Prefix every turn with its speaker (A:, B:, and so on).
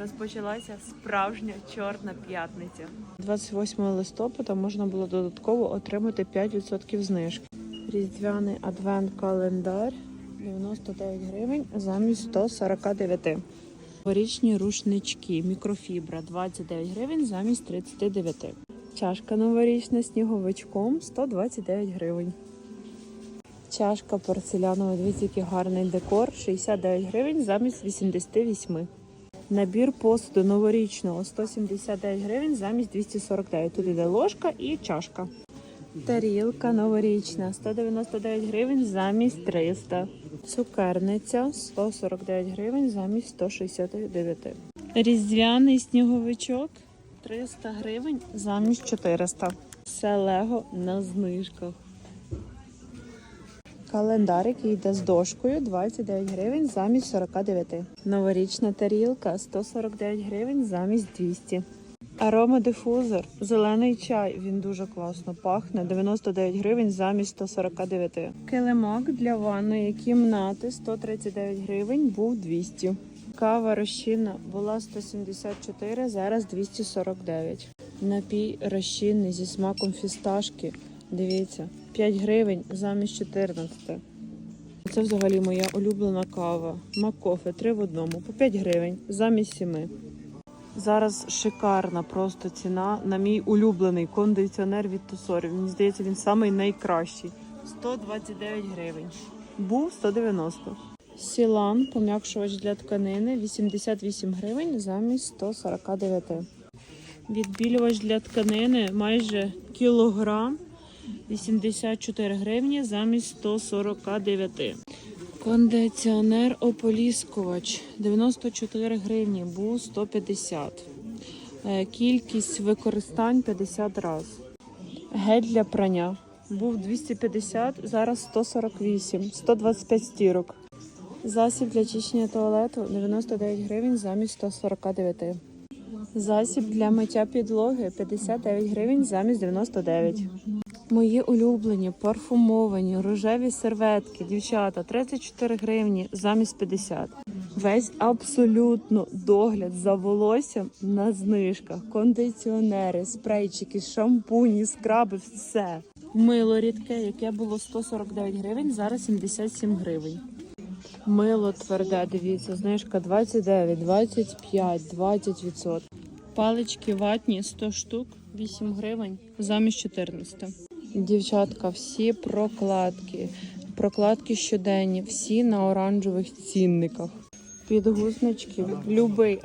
A: Розпочалася справжня чорна п'ятниця. 28 листопада можна було додатково отримати 5% знижки. Різдвяний адвент-календар 99 гривень замість 149. Новорічні рушнички, мікрофібра 29 гривень замість 39. Чашка новорічна сніговичком 129 гривень. Чашка порцелянова, дивіться, який гарний декор 69 гривень замість 88. Набір посуду новорічного 179 гривень замість 249. Тут іде ложка і чашка. Тарілка новорічна 199 гривень замість 300. Цукерниця 149 гривень замість 169. Різдвяний сніговичок 300 гривень замість 400. Все лего на знижках. Календар, який йде з дошкою 29 гривень замість 49. Новорічна тарілка 149 гривень замість 200. Аромадифузор, зелений чай. Він дуже класно пахне. 99 гривень замість 149. Килимок для ванної кімнати 139 гривень, був 200. Кава розчинна була 174, зараз 249. Напій розчинний зі смаком фісташки. Дивіться, 5 гривень замість 14. Це взагалі моя улюблена кава. Макофе 3 в одному по 5 гривень замість 7. Зараз шикарна просто ціна на мій улюблений кондиціонер від Тусорів. Мені здається, він самий найкращий. 129 гривень. Був 190. Сілан, пом'якшувач для тканини 88 гривень замість 149. Відбілювач для тканини майже кілограм 84 гривні замість 149. Кондиціонер ополіскувач 94 гривні, був 150. Е, Кількість використань 50 раз. Гель для прання був 250, зараз 148, 125 стірок. Засіб для чищення туалету 99 гривень замість 149. Засіб для миття підлоги 59 гривень замість 99. Мої улюблені парфумовані рожеві серветки, дівчата, 34 гривні замість 50. Весь абсолютно догляд за волоссям на знижках, кондиціонери, спрейчики, шампуні, скраби, все. Мило рідке, яке було 149 гривень, зараз 77 гривень. Мило тверде, дивіться, знижка 29, 25, 20%. Палички ватні 100 штук, 8 гривень замість 14. Дівчатка, всі прокладки, прокладки щоденні, всі на оранжевих цінниках. Підгузнички, любий